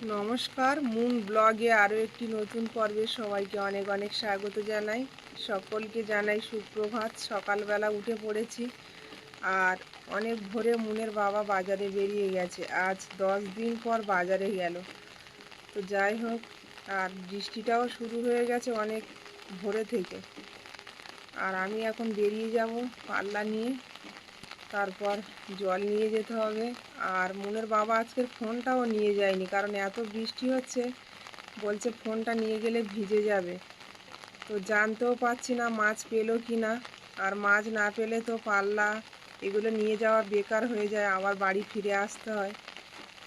নমস্কার, মুন ব্লগে আরও একটি নতুন পর্বে সবাইকে অনেক অনেক স্বাগত জানাই। সকলকে জানাই সুপ্রভাত, সকালবেলা উঠে পড়েছি আর অনেক ভোরে মুনের বাবা বাজারে বেরিয়ে গেছে। আজ দশ দিন পর বাজারে গেল। তো যাই হোক, আর বৃষ্টিটাও শুরু হয়ে গেছে অনেক ভোরে থেকে। আর আমি এখন বেরিয়ে যাব পাল্লা নিয়ে। তারপর জল নিয়ে যেতে হবে। আর মনের বাবা আজকের ফোনটাও নিয়ে যায়নি, কারণ এত বৃষ্টি হচ্ছে, বলছে ফোনটা নিয়ে গেলে ভিজে যাবে। তো জানতেও পারছি না মাছ পেল কি না, আর মাছ না পেলে তো পাল্লা এগুলো নিয়ে যাওয়া বেকার হয়ে যায়, আবার বাড়ি ফিরে আসতে হয়।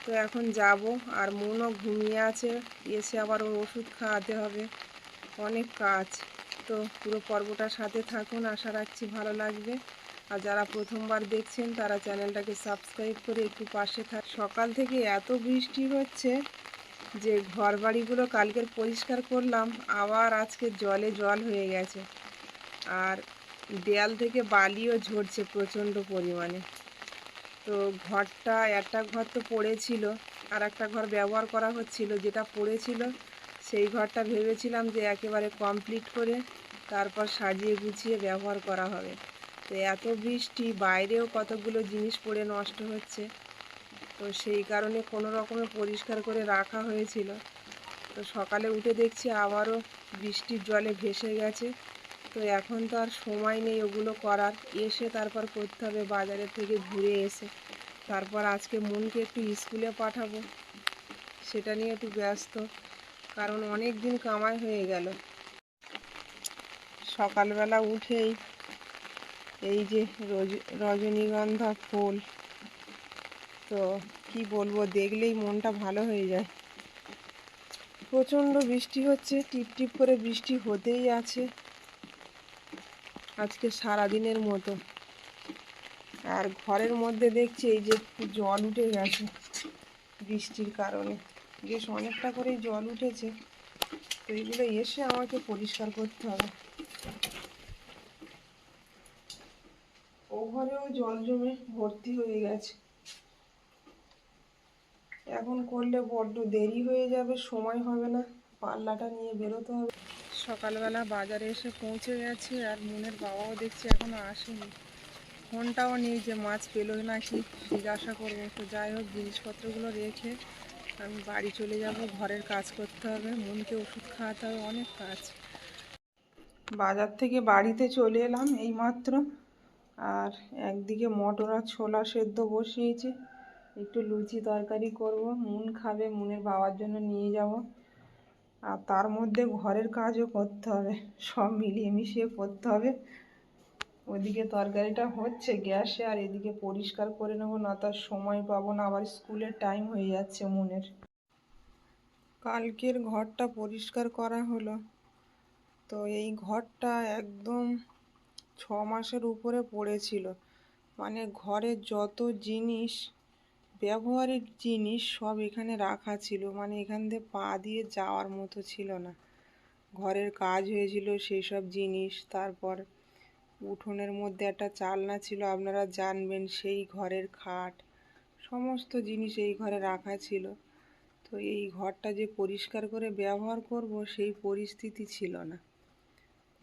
তো এখন যাব, আর মনও ঘুমিয়ে আছে, এসে আবার ওর ওষুধ খাওয়াতে হবে, অনেক কাজ। তো পুরো পর্বটার সাথে থাকুন, আশা রাখছি ভালো লাগবে। আর যারা প্রথমবার দেখছেন, তারা চ্যানেলটাকে সাবস্ক্রাইব করে একটু পাশে থাক সকাল থেকে এত বৃষ্টি হচ্ছে যে ঘর বাড়িগুলো কালকের পরিষ্কার করলাম, আবার আজকে জলে জল হয়ে গেছে। আর দেয়াল থেকে বালিও ঝরছে প্রচণ্ড পরিমাণে। তো ঘরটা, একটা ঘর তো পড়েছিল, আর একটা ঘর ব্যবহার করা হচ্ছিল। যেটা পড়েছিল, সেই ঘরটা ভেবেছিলাম যে একেবারে কমপ্লিট করে তারপর সাজিয়ে গুছিয়ে ব্যবহার করা হবে। তো এত বৃষ্টি, বাইরেও কতগুলো জিনিস পড়ে নষ্ট হচ্ছে। তো সেই কারণে কোনো রকমে পরিষ্কার করে রাখা হয়েছিল। তো সকালে উঠে দেখছি আবারও বৃষ্টির জলে ভেসে গেছে। তো এখন তো আর সময় নেই ওগুলো করার। এসে তারপর করতে হবে, বাজারের থেকে ঘুরে এসে। তারপর আজকে মনকে একটু স্কুলে পাঠাবো। সেটা নিয়ে একটু ব্যস্ত, কারণ অনেক দিন কামাই হয়ে গেল। সকালবেলা উঠেই এই যে রজ- রজনীগন্ধা ফুল। তো কি বলব, দেখলেই মনটা ভালো হয়ে যায়। প্রচণ্ড বৃষ্টি হচ্ছে, টিপ টিপ করে বৃষ্টি হতেই আছে। আজকে সারাদিনের মতো। আর ঘরের মধ্যে দেখছি এই যে জল উঠে গেছে বৃষ্টির কারণে। বেশ অনেকটা করেই জল উঠেছে। তো এগুলো এসে আমাকে পরিষ্কার করতে হবে। ও ঘরেও জল জমে ভর্তি হয়ে গেছে। এখন করলে বড্ড দেরি হয়ে যাবে, সময় হবে না, পাল্লাটা নিয়ে বেরোতে হবে। সকালবেলা বাজারে এসে পৌঁছে গেছে আর মনের বাবাও দেখছি এখনও আসেনি। ফোনটাও নেই যে মাছ পেল নাকি, জিজ্ঞাসা করব। তো যাই হোক, জিনিসপত্রগুলো রেখে আমি বাড়ি চলে যাব, ঘরের কাজ করতে হবে, মনকে ওষুধ খাওয়াতে হবে, অনেক কাজ। বাজার থেকে বাড়িতে চলে এলাম এই মাত্র আর একদিকে মটর আর ছোলা সেদ্ধ বসিয়েছি। একটু লুচি তরকারি করব মুন খাবে, মুনের বাবার জন্য নিয়ে যাব। আর তার মধ্যে ঘরের কাজও করতে হবে, সব মিলিয়ে মিশিয়ে করতে হবে। ওদিকে তরকারিটা হচ্ছে গ্যাসে আর এদিকে পরিষ্কার করে নেব, না তার সময় পাবো না, আবার স্কুলের টাইম হয়ে যাচ্ছে মনের। কালকের ঘরটা পরিষ্কার করা হলো। তো এই ঘরটা একদম ছ মাসের উপরে পড়েছিল। মানে ঘরের যত জিনিস, ব্যবহারের জিনিস সব এখানে রাখা ছিল। মানে এখান দিয়ে পা দিয়ে যাওয়ার মতো ছিল না। ঘরের কাজ হয়েছিল সেই সব জিনিস। তারপর উঠোনের মধ্যে একটা চালনা ছিল, আপনারা জানবেন, সেই ঘরের খাট, সমস্ত জিনিস এই ঘরে রাখা ছিল। তো এই ঘরটা যে পরিষ্কার করে ব্যবহার করব, সেই পরিস্থিতি ছিল না।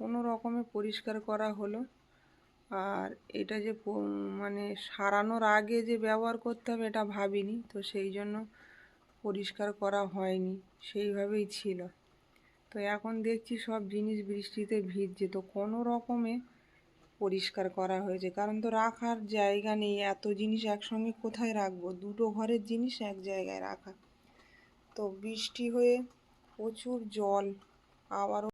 কোনো রকমে পরিষ্কার করা হলো। আর এটা যে মানে সারানোর আগে যে ব্যবহার করতে হবে এটা ভাবিনি, তো সেই জন্য পরিষ্কার করা হয়নি, সেইভাবেই ছিল। তো এখন দেখছি সব জিনিস বৃষ্টিতে ভিজছে, তো কোনো রকমে পরিষ্কার করা হয়েছে। কারণ তো রাখার জায়গা নেই, এত জিনিস একসঙ্গে কোথায় রাখব? দুটো ঘরের জিনিস এক জায়গায় রাখা। তো বৃষ্টি হয়ে প্রচুর জল, আবারও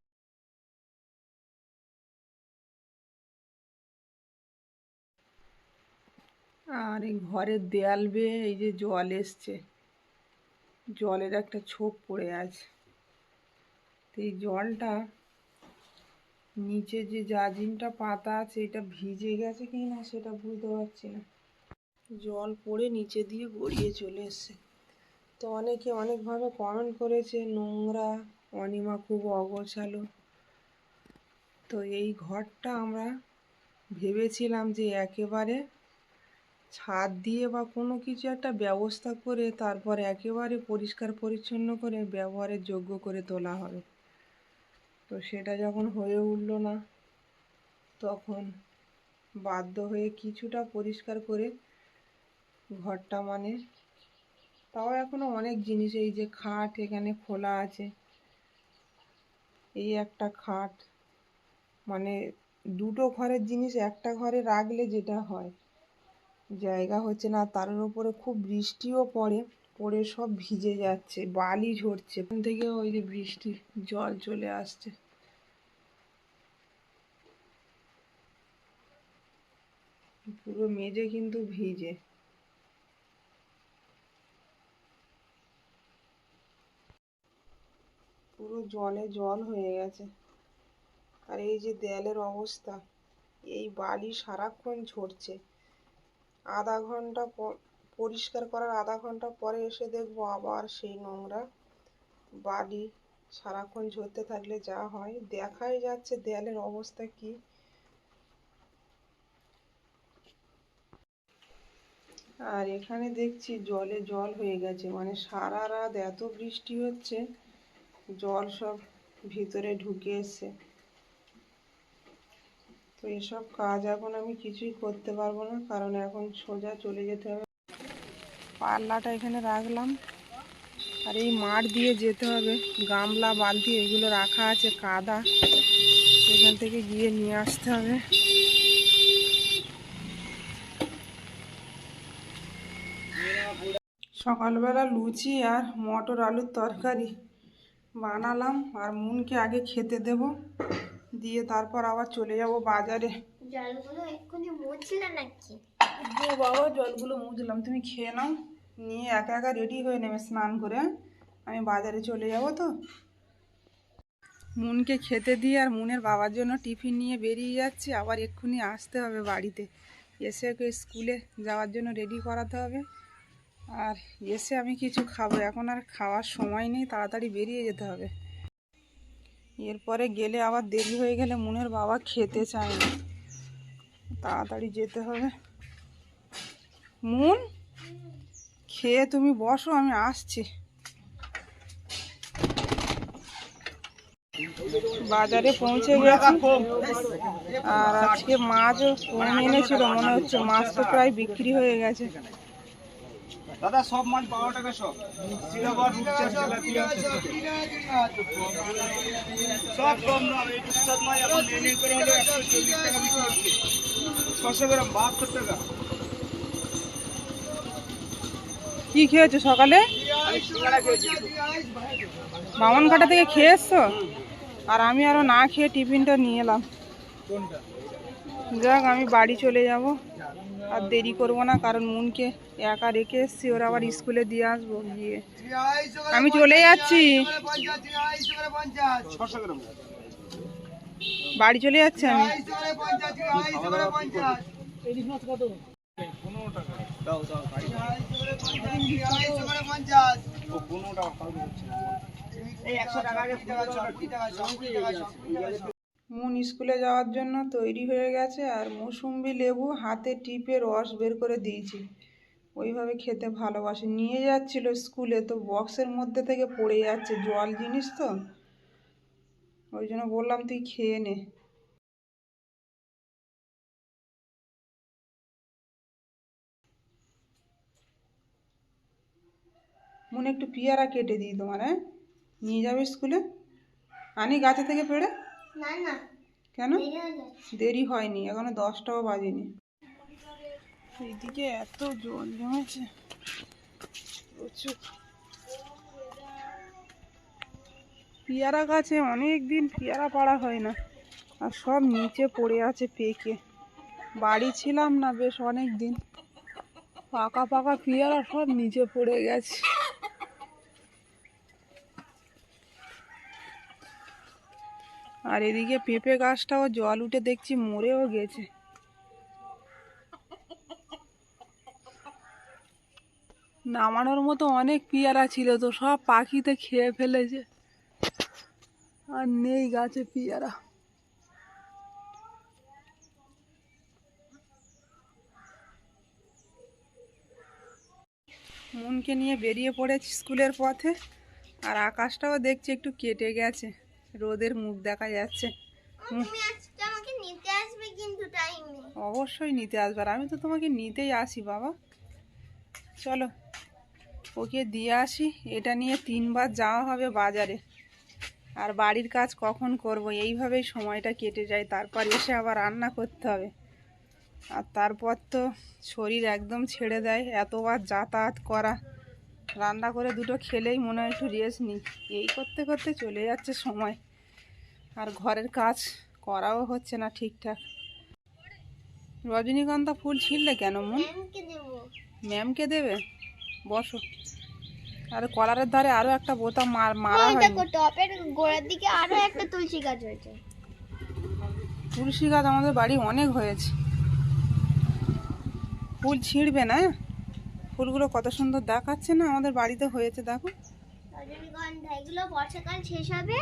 আর এই ঘরের দেয়াল বেয়ে এই যে জল এসছে। জলের একটা ছোপ পড়ে আছে। তো এই জলটা নিচে যে জাজিমটা পাতা আছে, এটা ভিজে গেছে কি না সেটা বুঝতে পারছি না। জল পড়ে নিচে দিয়ে গড়িয়ে চলে এসছে। তো অনেকে অনেকভাবে কমেন্ট করেছে, নোংরা, অনিমা খুব অগোছালো। তো এই ঘরটা আমরা ভেবেছিলাম যে একেবারে ছাদ দিয়ে বা কোনো কিছু একটা ব্যবস্থা করে তারপর একেবারে পরিষ্কার পরিচ্ছন্ন করে ব্যবহারের যোগ্য করে তোলা হবে। তো সেটা যখন হয়ে উঠল না, তখন বাধ্য হয়ে কিছুটা পরিষ্কার করে ঘরটা মানে তাও এখনও অনেক জিনিস, এই যে খাট এখানে খোলা আছে। এই একটা খাট মানে দুটো ঘরের জিনিস একটা ঘরে রাখলে যেটা হয় জায়গা হচ্ছে না, তার উপরে খুব বৃষ্টিও পড়ে পড়ে সব ভিজে যাচ্ছে, বালি ঝরছে। ওখান থেকে ওই যে বৃষ্টি, জল চলে আসছে। পুরো মেঝে কিন্তু ভিজে। পুরো জলে জল হয়ে গেছে। আর এই যে দেয়ালের অবস্থা, এই বালি সারাক্ষণ ঝরছে। আধা ঘণ্টা পরিষ্কার করার আধা ঘণ্টা পরে এসে দেখব আবার সেই নোংরা বালি সারাক্ষণ ঝরতে থাকলে যা হয়। দেখাই যাচ্ছে দেয়ালের অবস্থা কি। আর এখানে দেখছি জলে জল হয়ে গেছে মানে সারা রাত এত বৃষ্টি হচ্ছে, জল সব ভিতরে ঢুকে এসছে। এসব কাজ এখন আমি কিছুই করতে পারব না, কারণ এখন সোজা চলে যেতে হবে। পাল্লাটা এখানে রাখলাম। আর এই মাঠ দিয়ে যেতে হবে। গামলা, বালতি, এগুলো রাখা আছে, কাদা। এখান থেকে গিয়ে নিয়ে আসতে হবে। সকালবেলা লুচি আর মটর আলুর তরকারি বানালাম। আর মুনকে আগে খেতে দেব। দিয়ে তারপর আবার চলে যাব বাজারে। জলগুলো এক্ষুনি মুছলে নাকি? ও বাবা জলগুলো মুছলাম। তুমি খেয়ে নাও। নিয়ে একা একা রেডি হয়ে নেবে স্নান করে। আমি বাজারে চলে যাব তো। মুনকে খেতে দিয়ে আর মুনের বাবার জন্য টিফিন নিয়ে বেরিয়ে যাচ্ছি। আবার এক্ষুনি আসতে হবে বাড়িতে। এসে ওকে স্কুলে যাওয়ার জন্য রেডি করাতে হবে। আর এসে আমি কিছু খাব। এখন আর খাওয়ার সময় নেই। তাড়াতাড়ি বেরিয়ে যেতে হবে। এরপরে গেলে আবার দেরি হয়ে গেলে মুনের বাবা খেতে চায় না। তাড়াতাড়ি যেতে হবে। মুন, খেয়ে তুমি বসো, আমি আসছি। বাজারে পৌঁছে গেছি। আর আজকে মাছও কম এনেছিল, মনে হচ্ছে মাছ তো প্রায় বিক্রি হয়ে গেছে। দাদা সব মাছ বারো টাকা সব। রূপচাঁদ তেলাপিয়া সব কম দাম এই রূপচাঁদ মাছ এখন এনে করে হলো একশো চল্লিশ টাকা বিক্রি হচ্ছে। ছশো গ্রাম বাহাত্তর টাকা। কি খেয়েছো সকালে? বামনঘাটা থেকে খেয়ে এসছো? আর আমি আরও না খেয়ে টিফিনটা নিয়ে এলাম। যাক আমি বাড়ি চলে যাব। আর দেরি করব না, কারণ মনকে একা রেখে এসছি, ওরা আবার স্কুলে দিয়ে আসব গিয়ে। আমি চলে যাচ্ছি। বাড়ি চলে যাচ্ছি আমি। টাকা মুন স্কুলে যাওয়ার জন্য তৈরি হয়ে গেছে আর মৌসুম্বি লেবু হাতে টিপে রস বের করে দিয়েছি। ওইভাবে খেতে ভালোবাসে। নিয়ে যাচ্ছিল স্কুলে তো বক্সের মধ্যে থেকে পড়ে যাচ্ছে জল জিনিস তো। ওই জন্য বললাম, তুই খেয়ে নে। মনে, একটু পেয়ারা কেটে দিই তোমার হ্যাঁ? নিয়ে যাবে স্কুলে? আনি গাছে থেকে পেড়ে? কেন? দেরি হয়ে হয়নি এখনও দশটাও বাজেনি। এইদিকে এত জল জমেছে। প্রচুর। পেয়ারা গাছে অনেক দিন পেয়ারা পাড়া হয় না আর সব নিচে পড়ে আছে পেকে। বাড়ি ছিলাম না বেশ অনেক দিন পাকা পাকা পেয়ারা সব নিচে পড়ে গেছে। আর এদিকে পেঁপে গাছটাও জল উঠে দেখছি মরেও গেছে। নামানোর মতো অনেক পেয়ারা ছিল তো, সব পাখিতে খেয়ে ফেলেছে। আর নেই গাছে পেয়ারা। মনকে নিয়ে বেরিয়ে পড়েছি স্কুলের পথে, আর আকাশটাও দেখছি একটু কেটে গেছে। রোদের মুখ দেখা যাচ্ছে। আমাকে নিতে আসবে অবশ্যই নিতে আসবার আমি তো তোমাকে নিতেই আসি বাবা। চলো ওকে দিয়ে আসি। এটা নিয়ে তিনবার যাওয়া হবে বাজারে। আর বাড়ির কাজ কখন করব? এইভাবেই সময়টা কেটে যায়। তারপর এসে আবার রান্না করতে হবে। আর তারপর তো শরীর একদম ছেড়ে দেয়। এতবার যাতায়াত করা। রান্না করে দুটো খেলেই মনে হয় একটু রেস্ট নিই। এই করতে করতে চলে যাচ্ছে সময়। আর ঘরের কাজ করাও হচ্ছে না ঠিকঠাক। রজনীগন্ধা ফুল ছিঁড়লে কেন মন ম্যামকে দেবো। ম্যামকে দেবে? বসো। আর কলারের ধারে আরও একটা বোতাম মার মারা ওই হয়নি। দেখো টপের গোড়ার দিকে আরও একটা তুলসী গাছ হয়েছে। তুলসী গাছ আমাদের বাড়ি অনেক হয়েছে। ফুল ছিঁড়বে না? ফুলগুলো কত সুন্দর দেখাচ্ছে না আমাদের বাড়িতে হয়েছে দেখো। রজনীগন্ধা এগুলো বর্ষাকাল শেষ হবে।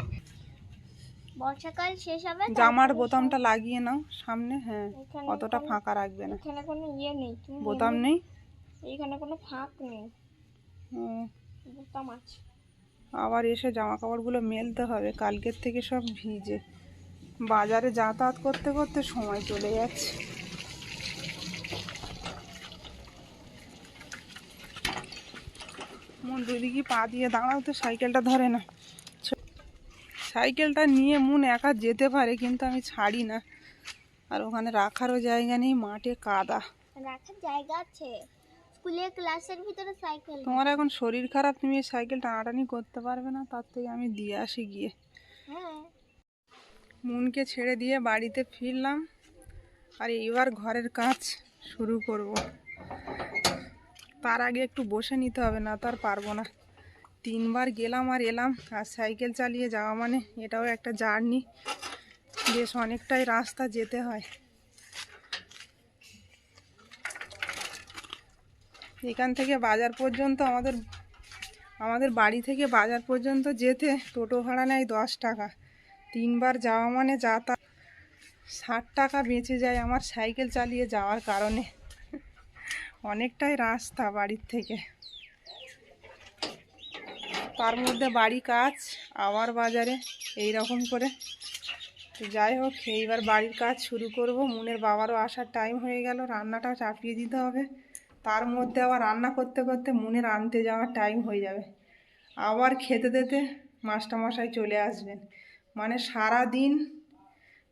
বর্ষাকাল শেষ হবে জামার বোতামটা লাগিয়ে নাও সামনে হ্যাঁ এখানে অতটা ফাঁকা রাখবে না। এখানে কোনো ইয়ে নেই বোতাম নেই? এইখানে কোনো ফাঁক নেই। বোতাম আছে। আবার এসে জামা কাপড়গুলো মেলতে হবে কালকের থেকে সব ভিজে। বাজারে যাতায়াত করতে করতে সময় চলে যাচ্ছে। মন দুদিকে পা দিয়ে দাঁড়াও তো সাইকেলটা ধরে না সাইকেলটা নিয়ে মন একা যেতে পারে কিন্তু আমি ছাড়ি না। আর ওখানে রাখারও জায়গা নেই মাঠে কাদা। রাখার জায়গা আছে। স্কুলের ক্লাসের ভিতরে সাইকেল তোমার এখন শরীর খারাপ তুমি সাইকেল টানাটানি করতে পারবে না তার থেকে আমি দিয়ে আসি গিয়ে। হ্যাঁ। মনকে ছেড়ে দিয়ে বাড়িতে ফিরলাম আর এইবার ঘরের কাজ শুরু করব। তার আগে একটু বসে নিতে হবে না তার পারব না। তিনবার গেলাম আর এলাম, আর সাইকেল চালিয়ে যাওয়া মানে এটাও একটা জার্নি। বেশ অনেকটাই রাস্তা যেতে হয়। এখান থেকে বাজার পর্যন্ত আমাদের আমাদের বাড়ি থেকে বাজার পর্যন্ত যেতে টোটো ভাড়া নেয় দশ টাকা। তিনবার যাওয়া মানে যাতায়াত ষাট টাকা বেঁচে যায় আমার সাইকেল চালিয়ে যাওয়ার কারণে। অনেকটাই রাস্তা বাড়ির থেকে। তার মধ্যে বাড়ি কাজ, আবার বাজারে এই রকম করে। তো যাই হোক, এইবার বাড়ির কাজ শুরু করব। মুনের বাবারও আসার টাইম হয়ে গেল রান্নাটাও চাপিয়ে দিতে হবে। তার মধ্যে আবার রান্না করতে করতে মুনের আনতে যাওয়ার টাইম হয়ে যাবে। আবার খেতে দিতে মাস্টারমশাই চলে আসবেন। মানে সারা দিন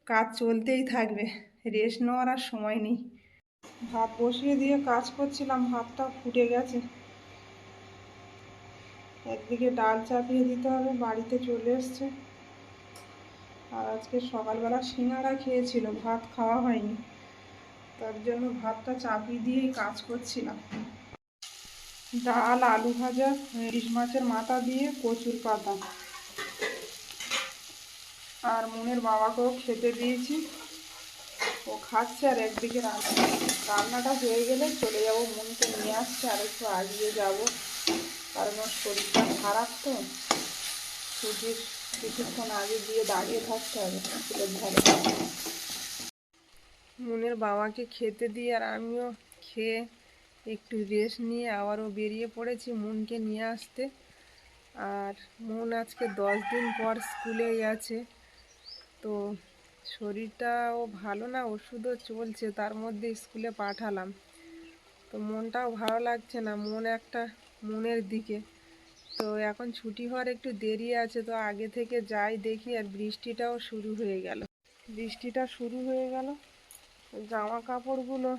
কাজ চলতেই থাকবে রেস্ট নেওয়ার আর সময় নেই। ভাত বসিয়ে দিয়ে কাজ করছিলাম, ভাতটা ফুটে গেছে। একদিকে ডাল চাপিয়ে দিতে হবে, বাড়িতে চলে এসছে। আর আজকে সকালবেলা সিঙ্গারা খেয়েছিল, ভাত খাওয়া হয়নি। তার জন্য ভাতটা চাপিয়ে দিয়েই কাজ করছিলাম। ডাল, আলু ভাজা, ইলিশ মাছের মাথা দিয়ে কচুর পাতা। আর মনের বাবাকেও খেতে দিয়েছি। ও খাচ্ছে আর একদিকে রান্না রান্নাটা হয়ে গেলে চলে যাব, মনকে নিয়ে আসছে, আর একটু আগিয়ে যাব। কারণ ওর শরীরটা খারাপ তো, সুজির কিছুক্ষণ আগে গিয়ে দাঁড়িয়ে থাকতে হবে, স্কুলের ধারে। মনের বাবাকে খেতে দিয়ে আর আমিও খেয়ে একটু রেস্ট নিয়ে আবারও বেরিয়ে পড়েছি মনকে নিয়ে আসতে। আর মন আজকে দশ দিন পর স্কুলে গেছে। তো শরীরটাও ভালো না, ওষুধও চলছে, তার মধ্যে স্কুলে পাঠালাম। তো মনটাও ভালো লাগছে না, মন একটা মনের দিকে। তো এখন ছুটি হওয়ার একটু দেরি আছে, তো আগে থেকে যাই দেখি, আর বৃষ্টিটাও শুরু হয়ে গেল। বৃষ্টিটা শুরু হয়ে গেল। জামা কাপড়গুলো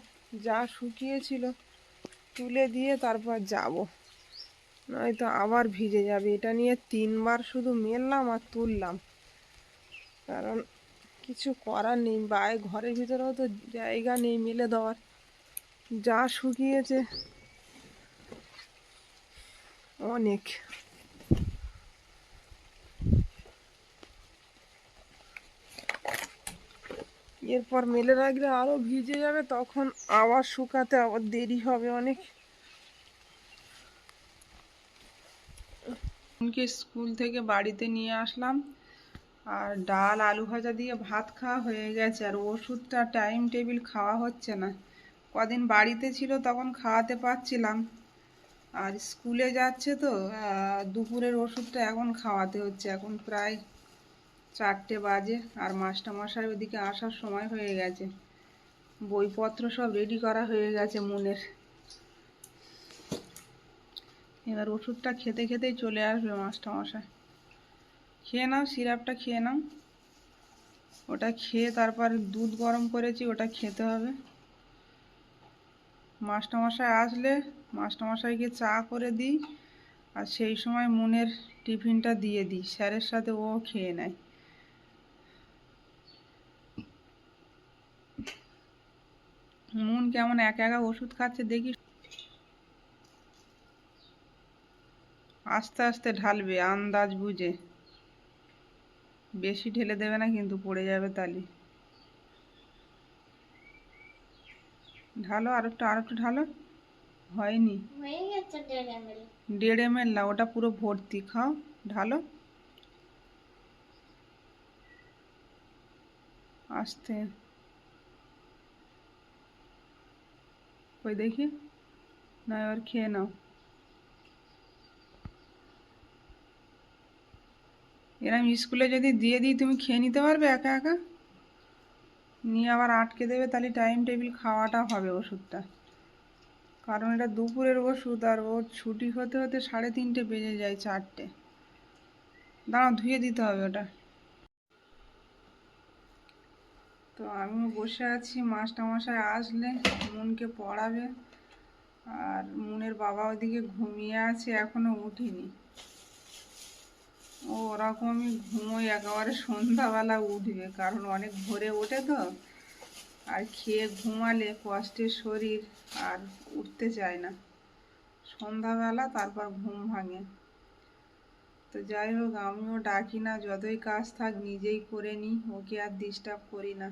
যা শুকিয়েছিল তুলে দিয়ে তারপর যাব। নয়তো আবার ভিজে যাবে। এটা নিয়ে তিনবার শুধু মেললাম আর তুললাম। কারণ কিছু করার নেই বাইরে ঘরের ভিতরেও তো জায়গা নেই মেলে দেওয়ার। যা শুকিয়েছে অনেক এরপর মেলে রাখলে আরও ভিজে যাবে, তখন আবার শুকাতে আবার দেরি হবে, অনেক। স্কুল থেকে বাড়িতে নিয়ে আসলাম, আর ডাল, আলু ভাজা দিয়ে ভাত খাওয়া হয়ে গেছে, আর ওষুধটা টাইম টেবিল খাওয়া হচ্ছে না। কদিন বাড়িতে ছিল, তখন খাওয়াতে পারছিলাম। আর স্কুলে যাচ্ছে তো দুপুরের ওষুধটা এখন খাওয়াতে হচ্ছে। এখন প্রায় চারটে বাজে আর মাস্টারমশাই ওদিকে আসার সময় হয়ে গেছে। বইপত্র সব রেডি করা হয়ে গেছে মনের। এবার ওষুধটা খেতে খেতেই চলে আসবে মাস্টারমশাই। খেয়ে নাও, সিরাপটা খেয়ে নাও। ওটা খেয়ে তারপর দুধ গরম করেছি, ওটা খেতে হবে। মাস্টারমশাই আসলে, মাস্টারমশাইকে চা করে দিই আর সেই সময় মনের টিফিনটা দিয়ে দিই। স্যারের সাথে ও খেয়ে নেয়। মন কেমন একা একা ওষুধ খাচ্ছে দেখি। আস্তে আস্তে ঢালবে, আন্দাজ বুঝে। বেশি ঢেলে দেবে না কিন্তু পড়ে যাবে তালি। ঢালো আর একটু আর একটু ঢালো। হয়নি। হয়ে গেছে দেড় এমএল দেড় এম না ওটা পুরো ভর্তি খাও ঢালো। আস্তে। ওই দেখি? না এবার খেয়ে নাও। এরম স্কুলে যদি দিয়ে দিই তুমি খেয়ে নিতে পারবে একা একা? নিয়ে আবার আটকে দেবে, তাহলে টাইম টেবিল খাওয়াটা হবে ওষুধটা। কারণ এটা দুপুরের ওষুধ আর ওর ছুটি হতে হতে সাড়ে তিনটে বেজে যায় চারটে। দাঁড়া ধুয়ে দিতে হবে ওটা। তো আমিও বসে আছি, মাস্টারমশাই আসলে, মনকে পড়াবে। আর মনের বাবা ওদিকে ঘুমিয়ে আছে, এখনও উঠিনি। ও ওরকমই ঘুমোই, একেবারে সন্ধ্যাবেলা উঠবে, কারণ অনেক ভোরে ওঠে তো। আর খেয়ে ঘুমালে কষ্টের শরীর, আর উঠতে চায় না। সন্ধ্যাবেলা তারপর ঘুম ভাঙে। তো যাই হোক, আমিও ডাকি না, যতই কাজ থাক নিজেই করে নিই, ওকে আর ডিস্টার্ব করি না।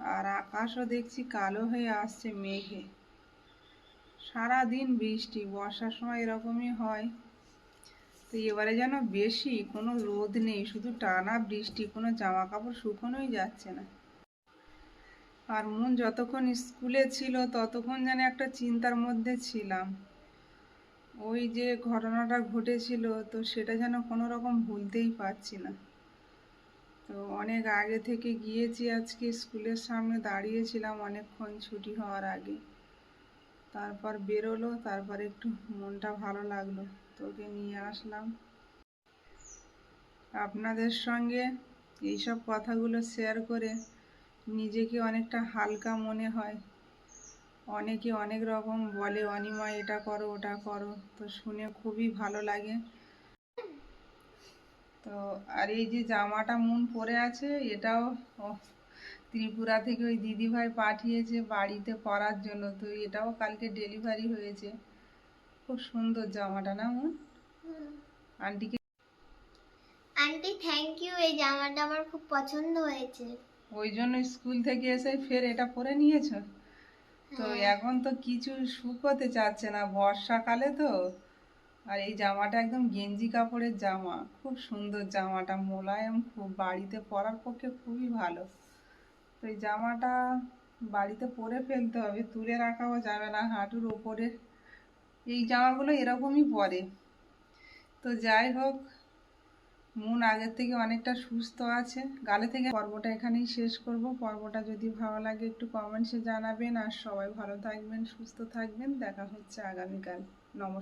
আর আকাশও দেখছি কালো হয়ে আসছে, মেঘে। সারাদিন বৃষ্টি, বর্ষার সময় এরকমই হয়। তো এবারে যেন বেশি কোনো রোদ নেই, শুধু টানা বৃষ্টি, কোনো জামা কাপড় শুকোনোই যাচ্ছে না। আর মন যতক্ষণ স্কুলে ছিল ততক্ষণ যেন একটা চিন্তার মধ্যে ছিলাম। ওই যে ঘটনাটা ঘটেছিল, তো সেটা যেন কোনো রকম ভুলতেই পারছি না। তো অনেক আগে থেকে গিয়েছি আজকে স্কুলের সামনে দাঁড়িয়েছিলাম, অনেকক্ষণ ছুটি হওয়ার আগে। তারপর বেরোলো, তারপর একটু মনটা ভালো লাগল। তোকে নিয়ে আসলাম। আপনাদের সঙ্গে এইসব কথাগুলো শেয়ার করে নিজেকে অনেকটা হালকা মনে হয়। অনেকে অনেক রকম বলে অনিমা এটা করো, ওটা করো। তো শুনে খুবই ভালো লাগে। তো আর এই যে জামাটা মন পরে আছে, এটাও ত্রিপুরা থেকে ওই দিদিভাই পাঠিয়েছে বাড়িতে পরার জন্য। তো এটাও কালকে ডেলিভারি হয়েছে। খুব সুন্দর জামাটা না মন আন্টিকে আন্টি থ্যাংক ইউ এই জামাটা আমার খুব পছন্দ হয়েছে। ওই জন্য স্কুল থেকে এসে ফের এটা পরে নিয়েছো? তো হ্যাঁ। এখন তো কিছু শুকোতে চাচ্ছে না বর্ষাকালে তো। আর এই জামাটা একদম গেঞ্জি কাপড়ের জামা খুব সুন্দর জামাটা মোলায়েম খুব বাড়িতে পরার পক্ষে খুবই ভালো। তো এই জামাটা বাড়িতে পরে ফেলতে হবে তুলে রাখাও যাবে না হাঁটুর ওপরে। এই জামাগুলো এরকমই পরে। তো যাই হোক, মন আগের থেকে অনেকটা সুস্থ আছে। গালে থেকে পর্বটা এখানেই শেষ করব। পর্বটা যদি ভালো লাগে একটু কমেন্টসে জানাবেন। আর সবাই ভালো থাকবেন, সুস্থ থাকবেন। দেখা হচ্ছে আগামীকাল। নমস্কার।